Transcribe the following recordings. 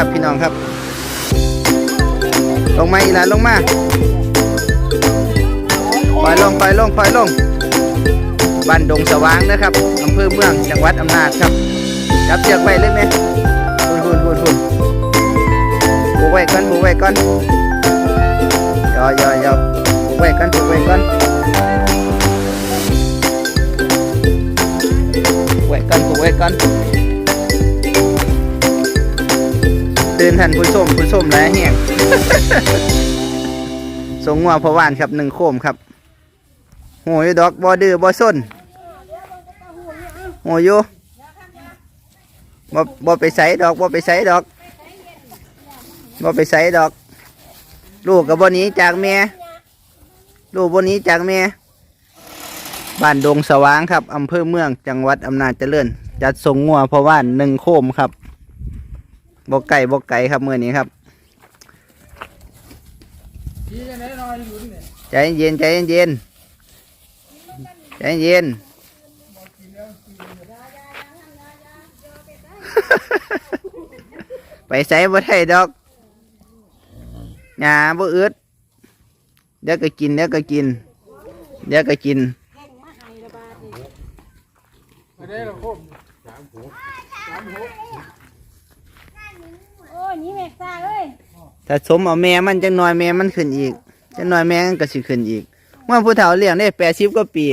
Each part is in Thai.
ครับ ลงมาอีหลานลงมาปล่อยลงปล่อยลงปล่อยลงบ้านดงสว่างนะครับอำเภอเมืองจังหวัดอำนาจครับจับเชือกไว้เลยไหมหุ่นหุ่นหุ่นหุ่นผูกไว้ก่อนผูกไว้ก่อนยอยอยอผูกไว้ก่อนผูกไว้ก่อนผูกไว้ก่อนผูกไว้ก่อน นท่านผู้ชมผู้ชมแล้วเฮียงสงงัวพอวานครับหนึ่งโคมครับโหยดอกบอดื้อบอส้นโหอยอยู่บอบอไปใส่ดอกบอไปใส่ดอกบอไปใส่ดอก ลูกกับบหนี้จากแม่ลูกบหนี้จากแม่บ้านดงสว่างครับอำเภอเมืองจังหวัดอำนาจเจริญจัดส่งงัวพอวานหนึ่งโคมครับ บกไก่บกไก่ครับเมื่อนี้ครับใจเย็นใจเย็นใจเย็นไปใส่บ่ได้ดอกหญ้าบ่อึดเดี๋ยวก็กินเดี๋ยวก็กินเดี๋ยวก็กิน โอ้ยนี่แม็กซ่าเอ้ย ถ้าสมเอาแม่มันจังน้อยแม่มันขึ้นอีกจังน้อยแม่มันก็สิขึ้นอีกเมื่อผู้เฒ่าเลี้ยงได้แปดสิบกว่าปี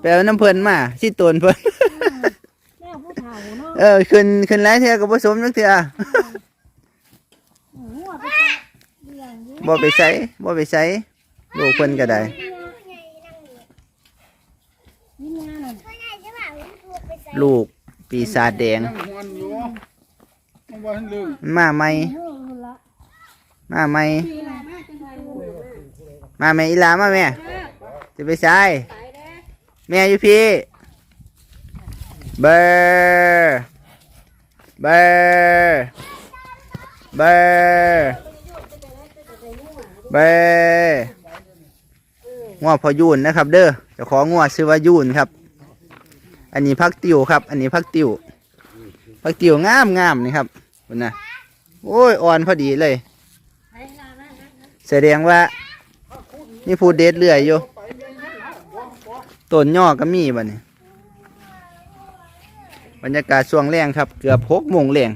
แปลว่าน้ำเพิ่นมาสิตนเพิ่นแม่ผู้เฒ่าเนาะเออขึ้นขึ้นหลายเทื่อก็บ่สมจักเทื่อหัวไปเลี้ยงอยู่บ่ไปใส่บ่ไปใส่ลูกเพิ่นก็ได้ นี่งานน่ะลูกปีศาจแดง นั่งหวนอยู่มันบ่ทันลืมมันมาใหม่เออพุ่นละ มาใหมมาไดลูกมาแม่อีลามาแม่จะไปใส่แม่อยู่พี่เบอร์เบอร์เบอร์เบอร์งัวพอยูนนะครับ เด้อจะของงัวซื้อว่ายูนครับ อันนี้พักติวครับ อันนี้พักติวพักติวงามงามนี่ครับคุณนะโอ้ยอ่อนพอดีเลย แสดงว่านี่พูดเด็ดเรื่อยอยู่ต้นย่อก็มีบ่เนี่ยบรรยากาศช่วงแรงครับ เกือบหกโมงแรง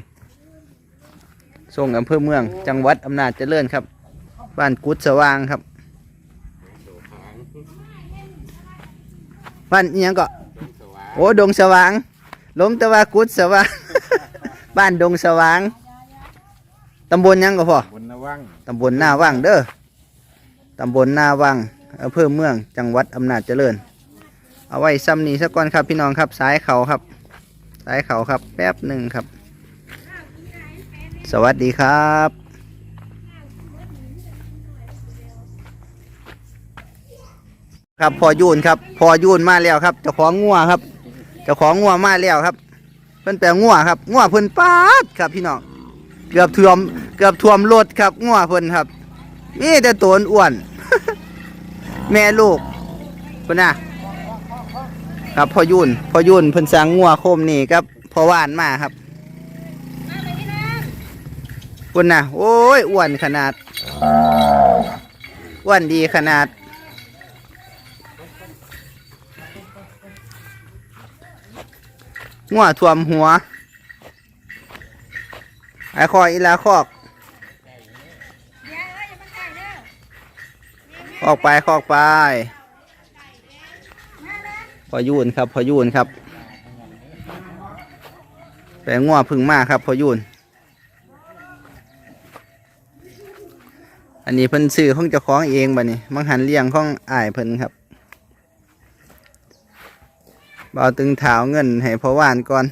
ส่งอำเภอเมือง จังหวัดอำนาจเจริญครับ บ้านกุดสว่างครับ บ้านอิหยังก็ โอ้ ดงสว่างลงแตะวากุดสว่าง บ้านดงสว่าง ตำบลยังก็พอบน วังตำบลหน้าว่างเด้อตำบลหน้าว่างอำเภอเมืองจังหวัดอำนาจเจริญ เอาไว้ซ้ำนี้สักก่อนครับพี่น้องครับสายเขาครับ สายเขาครับแป๊บหนึ่งครับ สวัสดีครับครับพอยูนครับพอยูนมาแล้วครับเจ้าของงัวครับเจ้าของงัวมาแล้วครับ เพิ่นแปลงัวครับงัวเพิ่นปาดครับพี่น้อง เกือบท่วมเกือบท่วมรถครับงัวเพิ่นครับมีแต่ตัวอ้วนแม่ลูกเพิ่นน่ะครับพ่อยุ่นพ่อยุ่นเพิ่นสั่งงัวโคมนี่ครับพ่อว่านมาครับเพิ่นน่ะโอ้ยอ้วนขนาดอ้วนดีขนาดงัวท่วมหัว ไอ้คอยอีลาคอกคอกไปคอกไป พอยูนครับ พอยูนครับแปลงงัวพึ่งมากครับ พอยูนอันนี้เพิ่นซื้อของเจ้าของเองบ่นี่มังหันเลี้ยงของอ้ายเพิ่นครับบ่าวตึงเท้าเงินให้พ่อว่านก่อน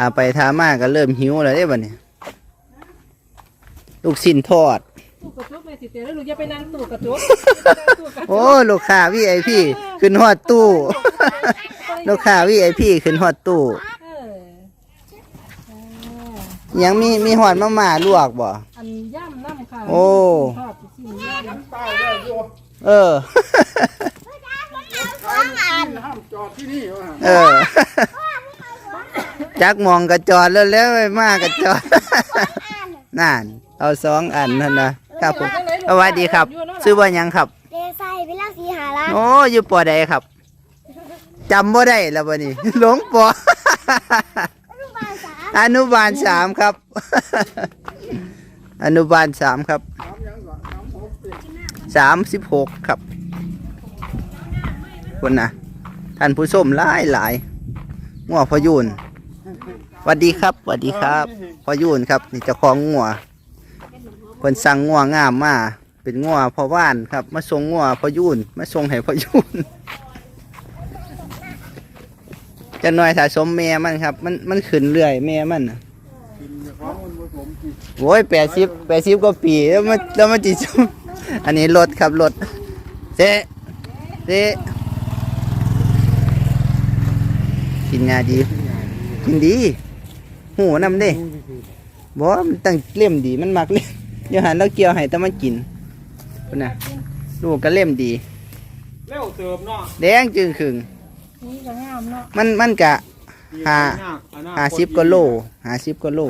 ทาไปทามาก็เริ่มหิวแล้วเด้บัดนี้ลูกสิ้นทอด ตู้กระจกแม่สิเตียแล้วลูกอย่าไปนั่งตู้กระจกตู้กระจกโอ้ลูกค้าวีไอพีขึ้นฮอดตู้ ลูกค้าวีไอพีขึ้นฮอดตู้เออยังมีมีหอดมาม่าลวกบ่ อันย่ำน้ำค่ะโอ้ ทอดสิย่ำน้ำใต้ได้อยู่เออห้ามจอดที่นี่วะเออ จักมองกระจอดแล้วแล้วไปมากกระจอด นั่น เอาสองอันนั่นนะครับผมสวัสดีครับ ซื้อว่าหยังครับเดใส่ไปแล้วสีหาละโอ้อยู่ปอใดครับจำบ่ได้แล้ววันนี้ หลงปอ ลูกบาลสาอนุบาลสามครับ อนุบาลสามครับถามยังก่อนถามผมเป็นสามสิบหกครับคนนะท่านผู้ชมหลายหลายงัวพอยูนส วัสดีครับสวัสดีครับพอยูนครับ นี่เจ้าของงัวคนสั่งงัวงามมาเป็นงัวพ่อว่านครับ มาส่งงัวพอยูนมาส่งให้พอยูนจะหน่อยสะสมแม่มันครับ มันมันขึ้นเรื่อยแม่มันโอ้ยแปดสิบแปดสิบกว่าปีแล้วมันแล้วมันจิจุอันนี้รถครับรถเจ๊เจ๊กินงาดี กินดี หูนำเด้บอกว่ามันตั้งเล่มดีมันมักเล่มเดี๋ยวหันแล้วเกี่ยวให้แต่มันกินคนน่ะลูกก็เล่มดีเร็วเติมเนาะแดงจึงขึงนี่ก็งามเนาะมันมันกะห้าหาสิบกว่าโลหาสิบกว่าโล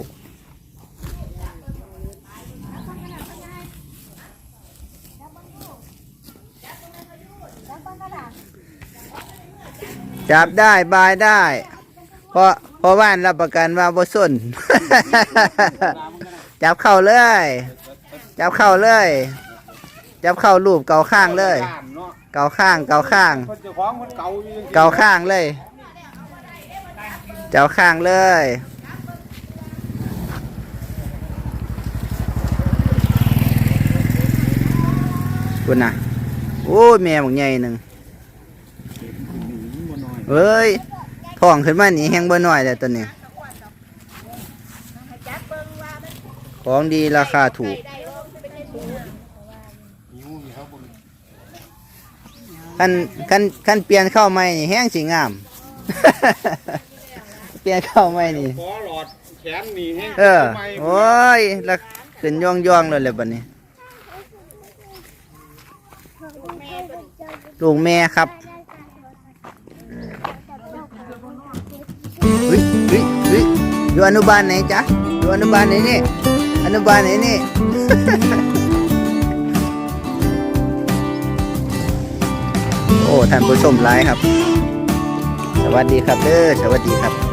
จับได้บายได้ เพราะเพราะว่านรับประกันว่าบ่ส้น จับเข้าเลย จับเข้าเลย จับเข้ารูปเกาข้างเลย เกาข้างเกาข้าง คนเจ้าของคนเก่าอยู่เกาข้างเลย เจ้าข้างเลย คุณน่ะ โอ้ยแม่บักใหญ่หนึ่งเฮ้ย ท้องขึ้นมานี่แห้งบ่น้อยแต่ตัวนี้ ของดีราคาถูกคันคันคันเปลี่ยนเข้าใหม่นี่แห้งสิงาม เปลี่ยนเข้าใหม่นี่ ขอหลอดแขนหนีแห้งเออ ไม่โอ้ยแล้วขึ้นย่องย่องๆเลยเลยบัดนี้ ลูกแม่ครับ เฮ้ยเฮ้ยเฮ้ยอยู่อนุบาลไหนจ๊ะอยู่อนุบาลไหนนี่อนุบาลไหนนี่โอ้ท่านผู้ชมไลฟ์ครับ สวัสดีครับเด้อสวัสดีครับ